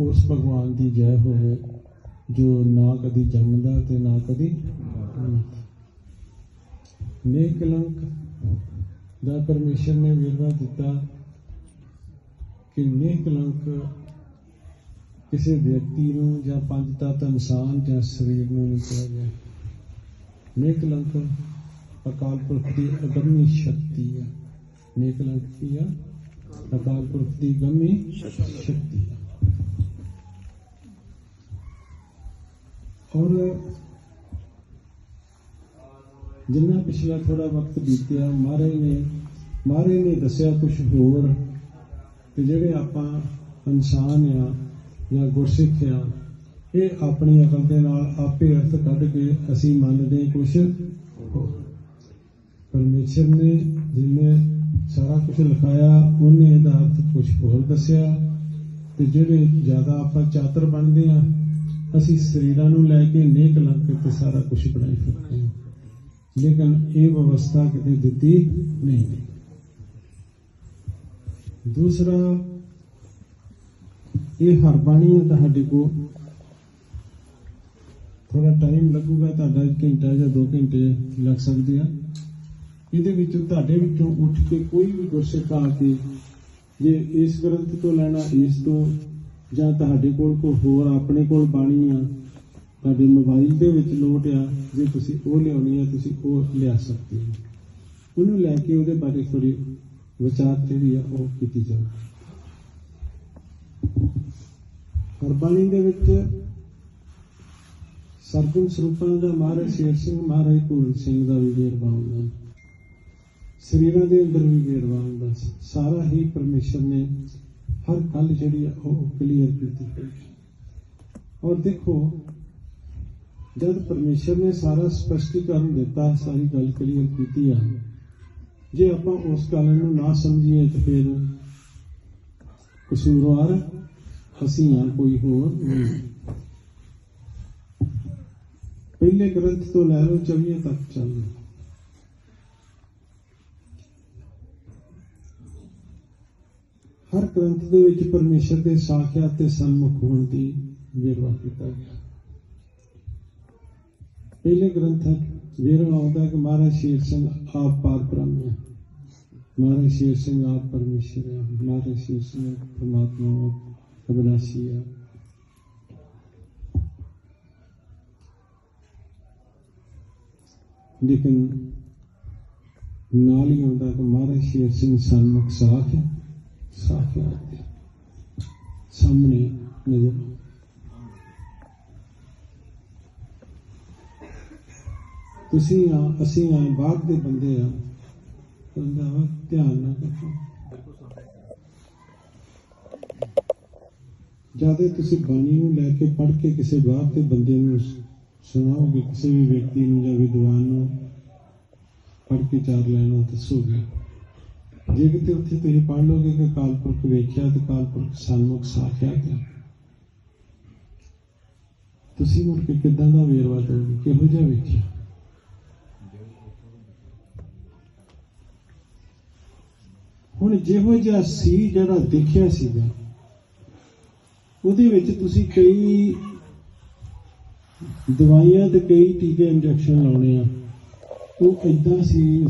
ਉਸ ਭਗਵਾਨ ਦੀ ਜੈ ਹੋਵੇ, ਜੋ ਨਾ ਕਦੀ ਜੰਮਦਾ ਤੇ ਨਾ ਕਦੀ ਮਰਦਾ। ਦਾ ਪਰਮੇਸ਼ਰ ਨੇ ਵੇਰਵਾ ਦਿੱਤਾ ਕਿ ਨੇਕਲੰਕ ਕਿਸੇ ਵਿਅਕਤੀ ਨੂੰ ਜਾਂ ਪੰਜ ਤੱਤ ਇਨਸਾਨ ਜਾਂ ਸਰੀਰ ਨੂੰ ਨਹੀਂ ਕਿਹਾ ਗਿਆ। ਨੇਕ ਅਕਾਲ ਪੁਰਖ ਦੀ ਅਗੰਮੀ ਸ਼ਕਤੀ ਹੈ। ਨੇਕਲੰਕ ਕੀ ਹੈ ਅਕਾਲ ਪੁਰਖ ਦੀ ਅਗੰਮੀ ਸ਼ਕਤੀ ਹੈ ਔਰ ਜਿੰਨਾ ਪਿਛਲਾ ਥੋੜਾ ਵਕਤ ਬੀਤਿਆ, ਮਹਾਰਾਜ ਨੇ ਮਹਾਰਾਜ ਨੇ ਦੱਸਿਆ ਕੁਝ ਹੋਰ ਕਿ ਜਿਹੜੇ ਆਪਾਂ ਇਨਸਾਨ ਆ ਜਾਂ ਗੁਰਸਿੱਖ ਆ, ਇਹ ਆਪਣੀ ਅਕਲ ਦੇ ਨਾਲ ਆਪੇ ਅਰਥ ਕੱਢ ਕੇ ਅਸੀਂ ਮੰਨਦੇ ਕੁਝ ਪਰਮੇਸ਼ਰ ਨੇ ਜਿਨੇ ਸਾਰਾ ਕੁਝ ਲਿਖਾਇਆ, ਉਹਨੇ ਇਹਦਾ ਅਰਥ ਕੁਝ ਹੋਰ ਦੱਸਿਆ ਤੇ ਜਿਹੜੇ ਜ਼ਿਆਦਾ ਆਪਾਂ ਚਾਤਰ ਬਣਦੇ ਆ ਅਸੀਂ ਸਰੀਰਾਂ ਨੂੰ ਲੈ ਕੇ ਨੇਕ ਲੰਕ ਤੇ ਸਾਰਾ ਕੁਝ ਬਣਾਈ ਫਿਰਦੇ ਹਾਂ। ਲੇਕਿਨ ਇਹ ਵਿਵਸਥਾ ਕਿਤੇ ਦਿੱਤੀ ਨਹੀਂ ਗਈ। ਦੂਸਰਾ, ਇਹ ਹਰ ਬਾਣੀ ਹੈ ਤੁਹਾਡੇ ਕੋ ਥੋੜਾ ਟਾਈਮ ਲੱਗੂਗਾ, ਤੁਹਾਡਾ ਇੱਕ ਘੰਟਾ ਜਾਂ 2 ਘੰਟੇ ਲੱਗ ਸਕਦੇ ਆ। ਇਹਦੇ ਵਿੱਚੋਂ ਤੁਹਾਡੇ ਵਿੱਚੋਂ ਉੱਠ ਕੇ ਕੋਈ ਵੀ ਗੁਰਸਿੱਖ ਆ ਕੇ ਜੇ ਇਸ ਗ੍ਰੰਥ ਤੋਂ ਲੈਣਾ, ਇਸ ਤੋਂ ਜਾਂ ਤੁਹਾਡੇ ਕੋਲ ਕੋਈ ਹੋਰ ਆਪਣੇ ਕੋਲ ਬਾਣੀ ਆ, ਤੁਹਾਡੇ ਮੋਬਾਈਲ ਦੇ ਵਿੱਚ ਨੋਟ ਆ, ਜੇ ਤੁਸੀਂ ਉਹ ਲਿਆਉਣੀ ਆ, ਤੁਸੀਂ ਉਹ ਲਿਆ ਸਕਦੇ ਹੋ। ਉਹਨੂੰ ਲੈ ਕੇ ਉਹਦੇ ਬਾਰੇ ਥੋੜੀ ਵਿਚਾਰ ਜਿਹੜੀ ਆ, ਉਹ ਕੀਤੀ ਜਾਵੇ। ਹਰਬਾਣੀ ਦੇ ਵਿੱਚ ਸਰਗੁਣ ਸਰੂਪਾਂ ਦਾ ਮਹਾਰਾਜ ਸ਼ੇਰ ਸਿੰਘ ਮਹਾਰਾਜ ਪੂਰਨ ਸਿੰਘ ਦਾ ਵੀ ਵੇਰਵਾ ਹੁੰਦਾ ਸਰੀਰਾਂ ਦੇ ਅੰਦਰ ਵੀ ਵੇਰਵਾ ਹੁੰਦਾ ਸੀ। ਸਾਰਾ ਹੀ ਪਰਮੇਸ਼ਰ ਨੇ ਹਰ ਗੱਲ ਜਿਹੜੀ ਆ, ਉਹ ਕਲੀਅਰ ਕੀਤੀ ਹੋਈ ਔਰ ਦੇਖੋ, ਜਦ ਪਰਮੇਸ਼ਰ ਨੇ ਸਾਰਾ ਸਪਸ਼ਟੀਕਰਨ ਦਿੱਤਾ, ਸਾਰੀ ਗੱਲ ਕਲੀਅਰ ਕੀਤੀ ਆ, ਜੇ ਆਪਾਂ ਉਸ ਗੱਲ ਨੂੰ ਨਾ ਸਮਝੀਏ ਤਾਂ ਫਿਰ ਕਸੂਰਵਾਰ ਅਸੀਂ ਆ, ਕੋਈ ਹੋਰ ਪਹਿਲੇ ਗ੍ਰੰਥ ਤੋਂ ਲੈ ਲਓ 24 ਤੱਕ ਚੱਲੋ ਹਰ ਗ੍ਰੰਥ ਦੇ ਵਿੱਚ ਪਰਮੇਸ਼ਰ ਦੇ ਸਾਖਿਆ ਤੇ ਸਨਮੁਖ ਹੋਣ ਦੀ ਵੇਰਵਾ ਕੀਤਾ ਗਿਆ। ਪਹਿਲੇ ਗ੍ਰੰਥ ਵੇਰਵਾ ਆਉਂਦਾ ਕਿ ਮਹਾਰਾਜ ਸ਼ੇਰ ਸਿੰਘ ਆਪ ਪਾਰ ਬ੍ਰਹਮ ਹੈ। ਮਹਾਰਾਜ ਸ਼ੇਰ ਸਿੰਘ ਆਪ ਪਰਮੇਸ਼ਰ ਹੈ। ਮਹਾਰਾਜ ਸ਼ੇਰ ਸਿੰਘ ਪਰਮਾਤਮਾ ਅਬਨਾਸੀ ਹੈ। ਲੇਕਿਨ ਨਾਲ ਹੀ ਆਉਂਦਾ ਕਿ ਮਹਾਰਾਜ ਸ਼ੇਰ ਸਿੰਘ ਸਨਮੁਖ ਸਾਖ ਹੈ। ਸਾਖ ਹੈ ਸਾਹਮਣੇ ਤੁਸੀਂ ਆ, ਅਸੀਂ ਆ ਬਾਹਰ ਦੇ ਬੰਦੇ ਆ ਕਹਿੰਦਾ ਧਿਆਨ ਨਾ ਕਰੋ ਜ਼ਿਆਦਾ ਤੁਸੀਂ ਬਾਣੀ ਨੂੰ ਲੈ ਕੇ ਪੜ੍ਹ ਕੇ ਕਿਸੇ ਬਾਹਰ ਦੇ ਬੰਦੇ ਨੂੰ ਸੁਣਾਓਗੇ, ਕਿਸੇ ਵੀ ਵਿਅਕਤੀ ਨੂੰ ਜਾਂ ਵਿਦਵਾਨ ਨੂੰ, ਪੜ੍ਹ ਕੇ ਚਾਰ ਲੈਣਾ ਦੱਸੋਗੇ। ਜੇ ਕਿਤੇ ਉੱਥੇ ਤੁਸੀਂ ਪੜ੍ਹ ਲੋਗੇ ਕਿ ਕਾਲਪੁਰਖ ਵੇਖਿਆ ਤੇ ਕਾਲਪੁਰਖ ਸਨਮੁਖ ਸਾਖਿਆ ਗਿਆ? ਤੁਸੀਂ ਮੁੜ ਕੇ ਕਿਦਾਂ ਦਾ ਵੇਰਵਾ ਦੋਗੇ ਕਿਹੋ ਜਿਹਾ ਵੇਖਿਆ? ਹੁਣ ਜਿਹੋ ਜਿਹਾ ਸੀ ਜਿਹੜਾ ਦੇਖਿਆ ਸੀਗਾ, ਉਹਦੇ ਵਿੱਚ ਤੁਸੀਂ ਕਈ ਦਵਾਈਆਂ ਤੇ ਕਈ ਟੀਕੇ ਇੰਜੈਕਸ਼ਨ ਲਾਉਣੇ ਆ। ਉਹ ਇਦਾਂ ਸੀ